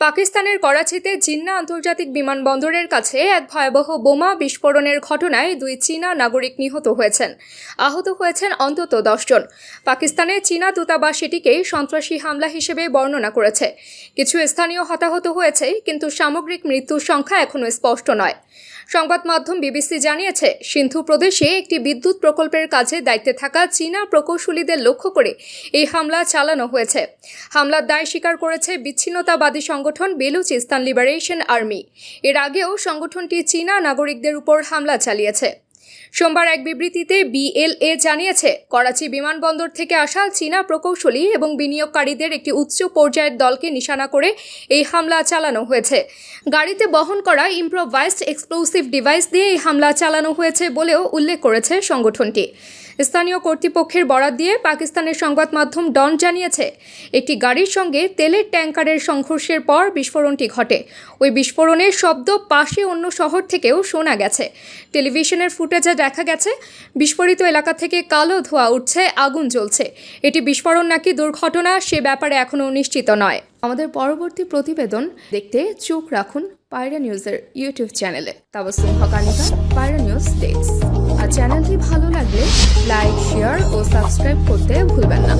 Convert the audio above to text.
পাকিস্তানের করাচিতে জিন্না আন্তর্জাতিক বিমানবন্দরের কাছে এক ভয়াবহ বোমা বিস্ফোরণের ঘটনায় দুই চীনা নাগরিক নিহত হয়েছেন। আহত হয়েছেন অন্তত দশজন পাকিস্তানের চীনা দূতাবাস এটিকে সন্ত্রাসী হামলা হিসেবে বর্ণনা করেছে। কিছু স্থানীয় হতাহত হয়েছে, কিন্তু সামগ্রিক মৃত্যুর সংখ্যা এখনও স্পষ্ট নয়। সংবাদ মাধ্যম বিবিসি জানিয়েছে, সিন্ধু প্রদেশে একটি বিদ্যুৎ প্রকল্পের কাজে দায়িত্বে থাকা চীনা প্রকৌশলীদের লক্ষ্য করে এই হামলা চালানো হয়েছে। হামলার দায় স্বীকার করেছে বিচ্ছিন্নতাবাদী সংগঠন বেলুচিস্তান লিবারেশন আর্মি। এর আগেও সংগঠনটি চীনা নাগরিকদের উপর হামলা চালিয়েছে। সোমবার এক বিবৃতিতে বিএলএ জানিয়েছে, করাচি বিমানবন্দর থেকে আসা চীনা প্রকৌশলী এবং বিনিয়োগকারীদের একটি উচ্চ পর্যায়ের দলকে নিশানা করে এই হামলা চালানো হয়েছে। গাড়িতে বহন করা ইম্প্রোভাইজড এক্সপ্লোসিভ ডিভাইস দিয়ে এই হামলা চালানো হয়েছে বলেও উল্লেখ করেছে সংগঠনটি। স্থানীয় কর্তৃপক্ষের বরাত দিয়ে পাকিস্তানের সংবাদ মাধ্যম ডন জানিয়েছে, একটি গাড়ির সঙ্গে তেলের ট্যাঙ্কারের সংঘর্ষের পর বিস্ফোরণটি ঘটে। ওই বিস্ফোরণের শব্দ পাশে অন্য শহর থেকেও শোনা গেছে। টেলিভিশনের ফুটেজে দেখা গেছে, বিস্ফোরিত এলাকা থেকে কালো ধোঁয়া উঠছে, আগুন জ্বলছে। এটি বিস্ফোরণ নাকি দুর্ঘটনা সে ব্যাপারে এখনও নিশ্চিত নয়। আমাদের পরবর্তী প্রতিবেদন দেখতে চোখ রাখুন পায়রা নিউজের ইউটিউব চ্যানেলে। তাবসুম হকানিকা পায়রা চ্যানেলটি ভালো লাগলে লাইক শেয়ার ও সাবস্ক্রাইব করতে ভুলবেন না।